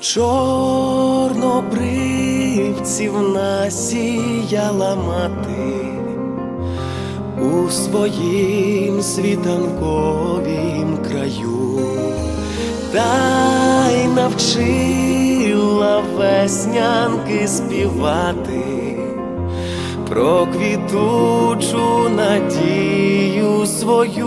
Чорнобривців насіяла мати у своїм світанковім краю, та й навчила веснянки співати про квітучу надію свою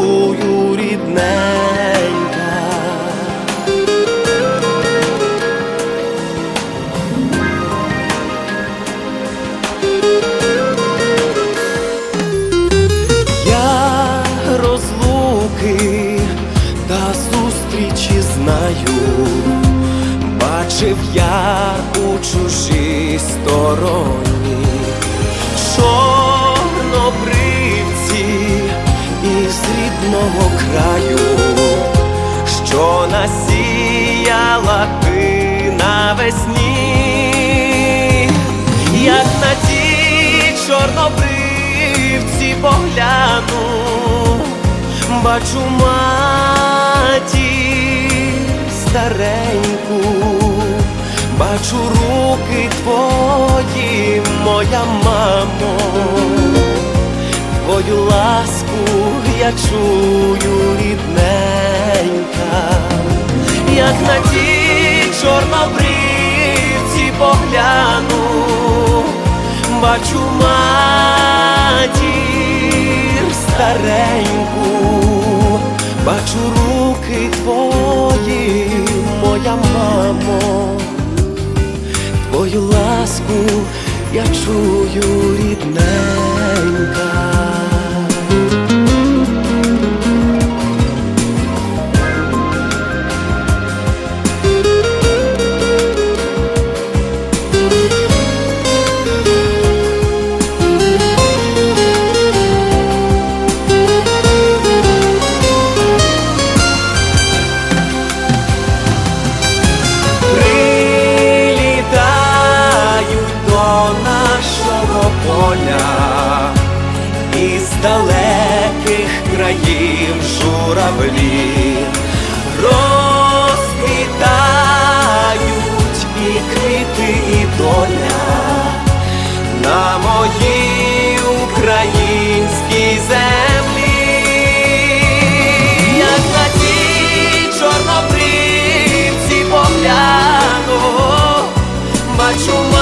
розлуки та зустрічі знаю, бачив я у чужій стороні, чорнобривці із рідного краю, що насіяла ти навесні, як на ті чорнобривці погляну, бачу матір стареньку, бачу руки твої, моя мамо, твою ласку я чую рідненька, як на ті чорнобривці погляну, бачу матір стареньку, моя мамо, твою ласку я чую рідненька. далеких країв журавлі розквітають і квіти, і доля на моїй українській землі, як на тій чорнобривці погляну, бачу.